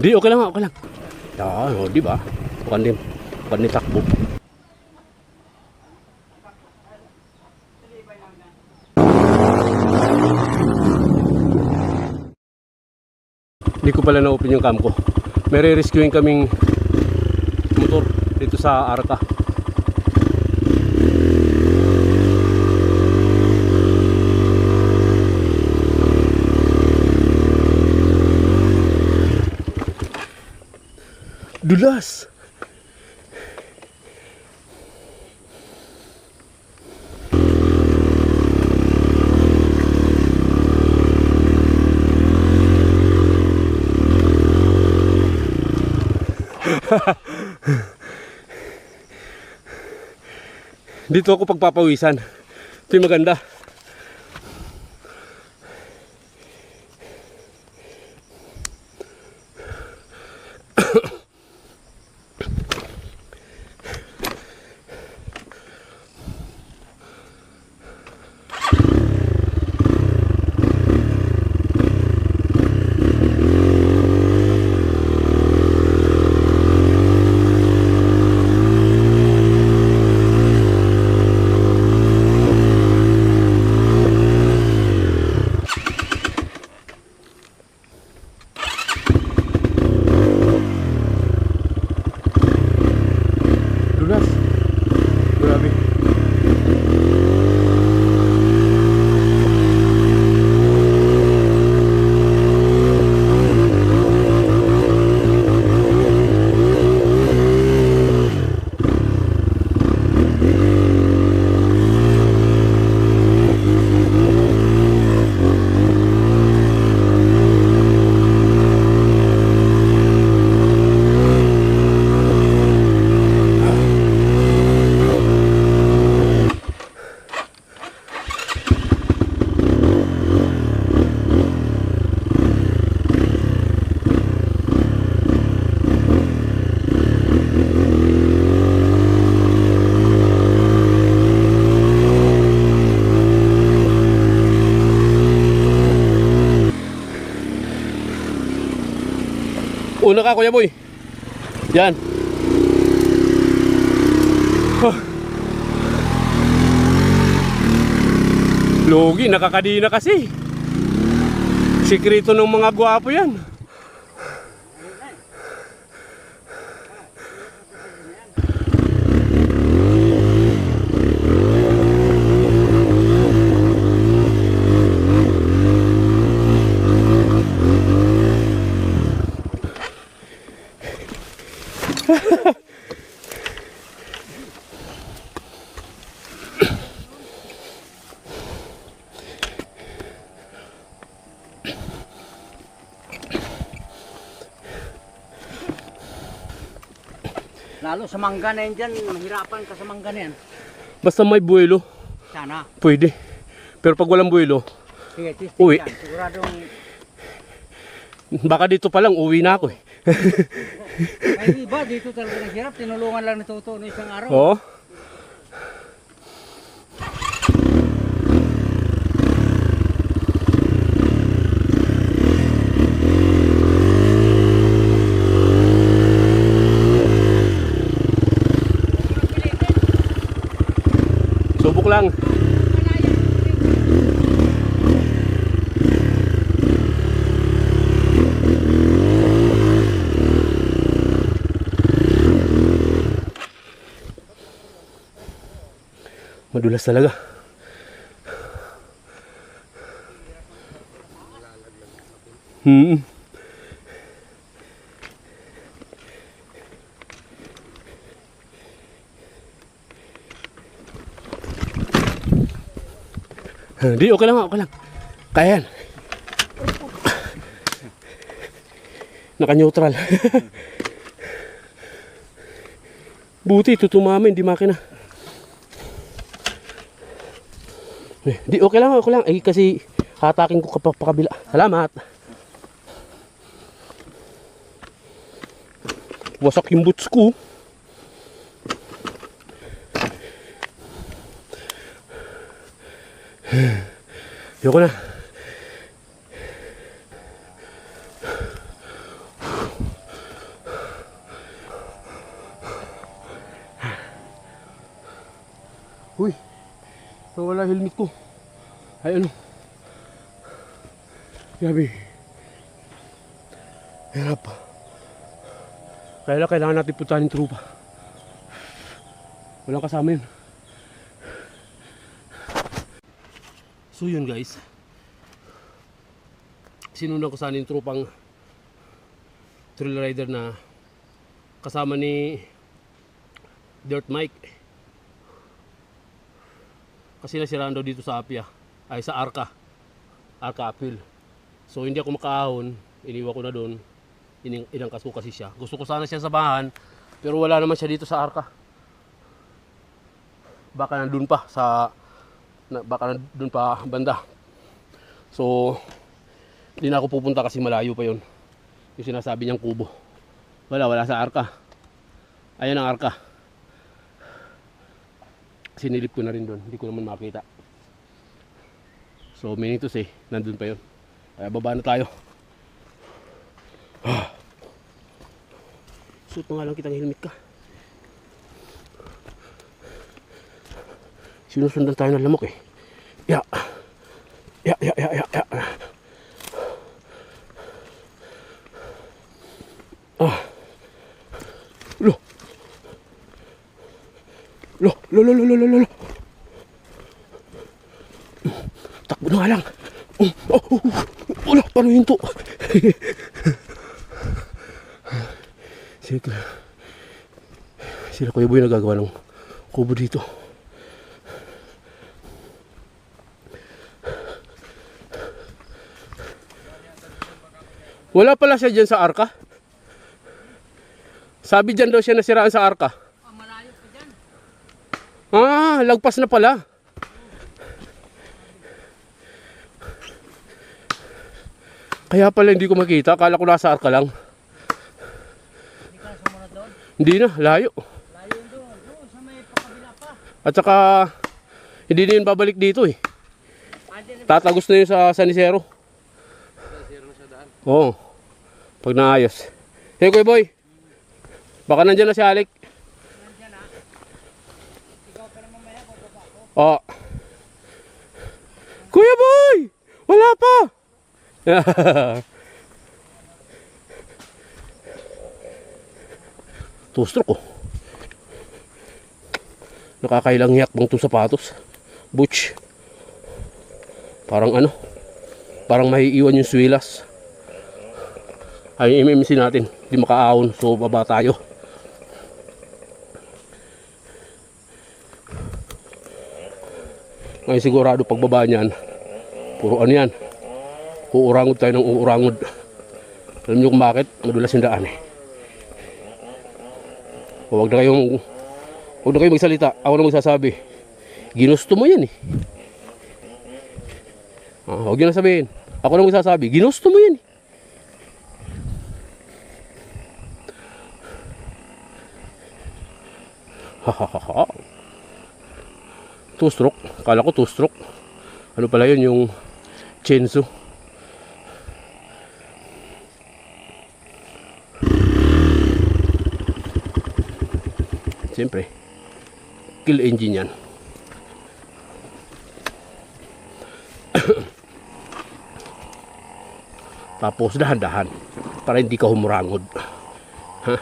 Di, okay lang, okay lang. Yan, di ba? Bukan din, bukan din takbo. Hindi ko pala na-open yung cam ko. May re-rescuing kaming motor dito sa Arca. Dulas! Dito ako pagpapawisan. Ito maganda. Dulas. Grabe. Una ka, Kuya Boy. Yan. Huh. Logi, nakakadina kasi. Sikreto ng mga gwapo yan. Lalo sa mangga na yan dyan, mahirapan ka sa mangga na yan. Basta may buwelo, Sana. pwede. Pero pag walang buwelo, Sige, testing Uwi. yan. Siguradong, baka dito pa lang uwi na ako eh. ay iba dito talaga naghirap. Tinulungan lang ni Toto no isang araw. Oo. Subok lang. Madulas talaga. Hmm. Hindi, okay lang, okay lang. Kaya yan. Naka-neutral. Buti, tutumama, hindi makina. Eh, di, okay lang, okay lang. Eh, kasi hatakin ko kapapakabila. Salamat. Wasak yung boots ko. Yoko na. Uy wala helmet ko. Ay ano. Grabe. Hirap. Kaya lang kailangan natin puntahan yung trupa. Walang kasama yun. So yun guys. Sinunan ko sana yung trupang trail rider na kasama ni Dirt Mike. Kasi nasiraan daw dito sa Apia. Ay sa Arca. Arca Apil. So hindi ako makaahon. Iniwan ko na doon. Ining, inangkas ko kasi siya. Gusto ko sana siya sabahan. Pero wala naman siya dito sa Arca. Baka nandun pa sa na, baka nandun pa banda. So hindi na ako pupunta kasi malayo pa yon. Yung sinasabi niyang kubo. Wala, wala sa Arca. Ayan ang Arca. Sinilip ko na rin doon. Hindi ko naman makita. So meaning to say, nandun pa yon. Kaya baba na tayo. Suot mo nga lang kitang helmet ka. Sinusundan tayo ng lamok eh. Ya. Ya, ya, ya, ya, ya. Ah. Lo. Lo, lo, lo, lo, lo, lo, lo. Takbo na nga lang. Oh, oh, oh, oh. Wala, paano hinto? Sila, sila Kuya Boy nagagawa ng kubo dito. Wala pala siya dyan sa arka. Sabi dyan daw siya nasiraan sa arka. Ah. Ah, lagpas na pala. Kaya pala hindi ko makita. Akala ko nasa arka lang. Hindi na, layo. Layo yun doon. Doon sa may pakabila pa. At saka, hindi na yun babalik dito eh. Na Tatagos na yun sa San Isidro. Oo. Pag naayos. Hey, Kuya Boy. Baka nandyan na si Alec. dyan ha. Ikaw pero mamaya bababa ako. Oh. Kuya Boy! Wala pa! Two stroke oh. Nakakailang hiyak bang itong sapatos. Butch. Parang ano. Parang maiiwan yung swilas. Ay, MMC natin. Hindi makaahon. So, baba tayo. Ngayon sigurado pagbaba niyan, puro ano yan, uurangod tayo ng uurangod. Alam niyo kung bakit? Madulas yung daan eh. Huwag na kayong, huwag na kayong magsalita. Ako na magsasabi. Ginusto mo yan eh. Ah, huwag niyo na sabihin. Ako na magsasabi. Ginusto mo yan eh. Ha ha ha ha. Two stroke. Kala ko two stroke. Ano pala yun yung Chensu. Siyempre, kill engine yan. Tapos dahan-dahan para hindi ka humurangod. Ha?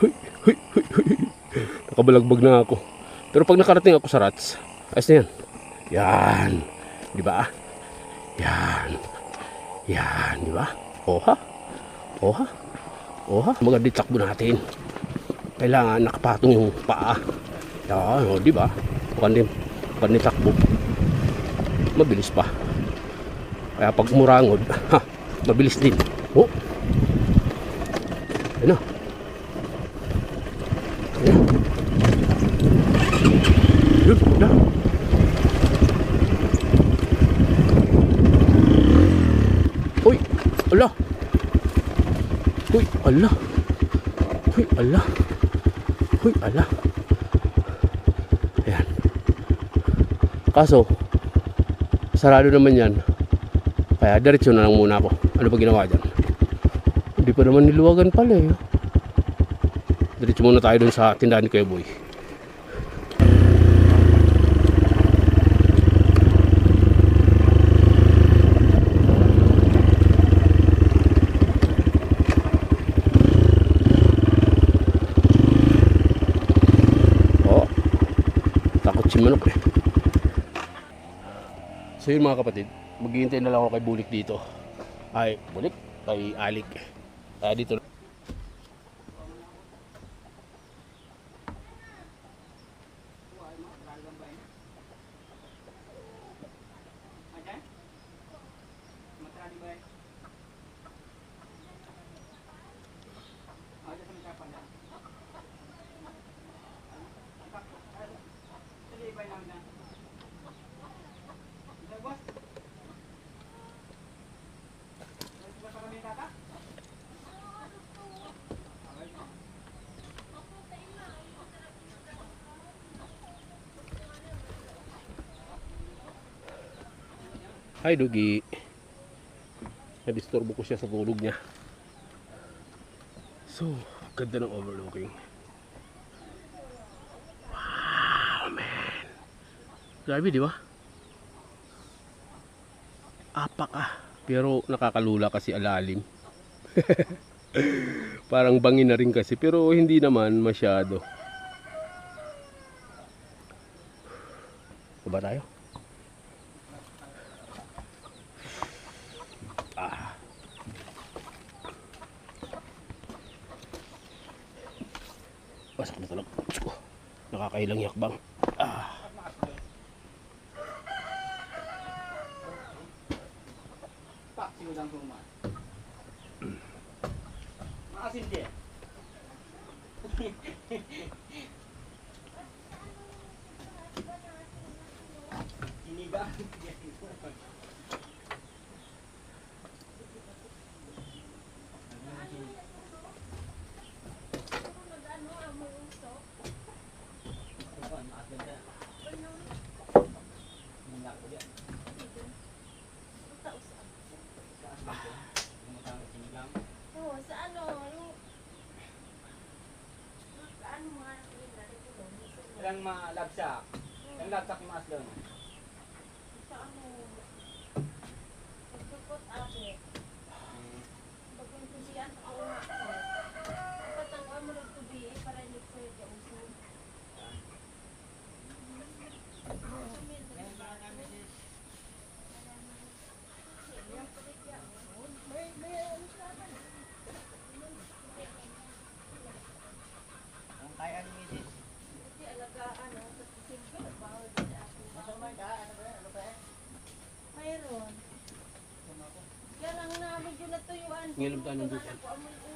Huy, huy, huy, huy. Nakabalagbag na ako. Pero pag nakarating ako sa rats, ayos na yan. Yan. Di ba? Yan. Yan, di ba? Oha. Oha. Oha. Maganda takbo natin. Kailangan nakapatong yung paa. Yan, o, di ba? Maganda yung takbo. Mabilis pa. Kaya pag umurangod, ha, mabilis din. Oh. Ano? Yun, na. Uy, ala. Uy, ala. Uy, ala. Uy, ala. Ayan. Kaso, sarado naman yan. Kaya diretso na lang muna ako. Ano ba ginawa dyan? Hindi pa naman niluwagan pala eh. Diretso muna tayo dun sa tindahan ni Kuya Boy. Oh, takot si manok eh. So yun mga kapatid, maghihintay na lang ako kay Bulik dito. Ay, Bulik? Kay Alik. Kaya dito. Hi, Dugi. Nadisturbo ko siya sa tulog niya. So, ganda ng overlooking. Wow, man. Grabe, di ba? Apak ah. Pero nakakalula kasi alalim. Parang bangin na rin kasi. Pero hindi naman masyado. Baba tayo? Pasok na ko. Nakakailang yakbang. Ah. Maasin din. Iniga. Oo, sa ano, yung... Ano mga nakikita dito doon? Ilang malagsak. Ilang lagsak yung mas doon. Sa ano... Nagtupot ate. Pagkuntusian ako nga ko. Patangwa mo lang tubi eh, para hindi ko yung kausun. Ang kaya ni Mrs. Kasi alagaan, no? Sa simple, bawal din ako. Masumay ka? Ano ba yan? Ano ba yan? Mayroon. Kaya lang na medyo tayo ng Anak